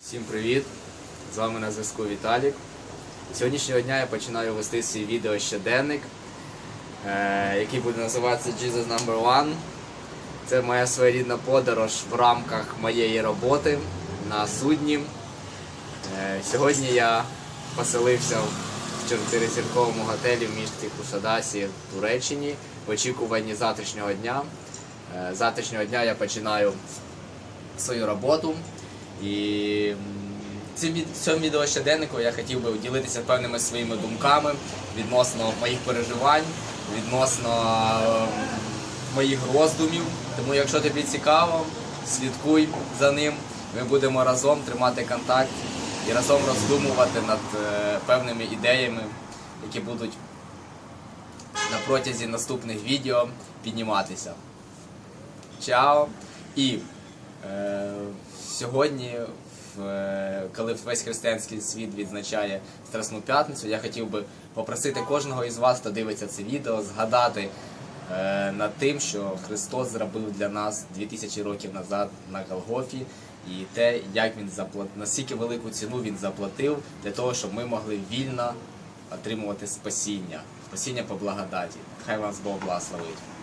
Всім привіт! З вами на зв'язку Віталік. Сьогоднішнього дня я починаю вести свій відео щоденник, е, який буде називатися Jesus Number One. Це моя своєрідна подорож в рамках моєї роботи на судні. Е, Сьогодні я поселився в чотиризірковому готелі в місті Кусадасі в Туреччині в очікуванні завтрашнього дня. Е, Завтрашнього дня я починаю свою роботу. І цим цьому відео щоденнику я хотів би ділитися певними своїми думками відносно моїх переживань, відносно моїх роздумів. Тому, якщо тобі цікаво, слідкуй за ним. Ми будемо разом тримати контакт і разом роздумувати над е, певними ідеями, які будуть на протязі наступних відео підніматися. Чао! І сьогодні, в, е, коли весь християнський світ відзначає Страсну п'ятницю, я хотів би попросити кожного із вас, хто дивиться це відео, згадати е, над тим, що Христос зробив для нас 2000 років назад на Голгофі, і те, як він заплатив, наскільки велику ціну він заплатив для того, щоб ми могли вільно отримувати спасіння, спасіння по благодаті. Хай вас Бог благословить.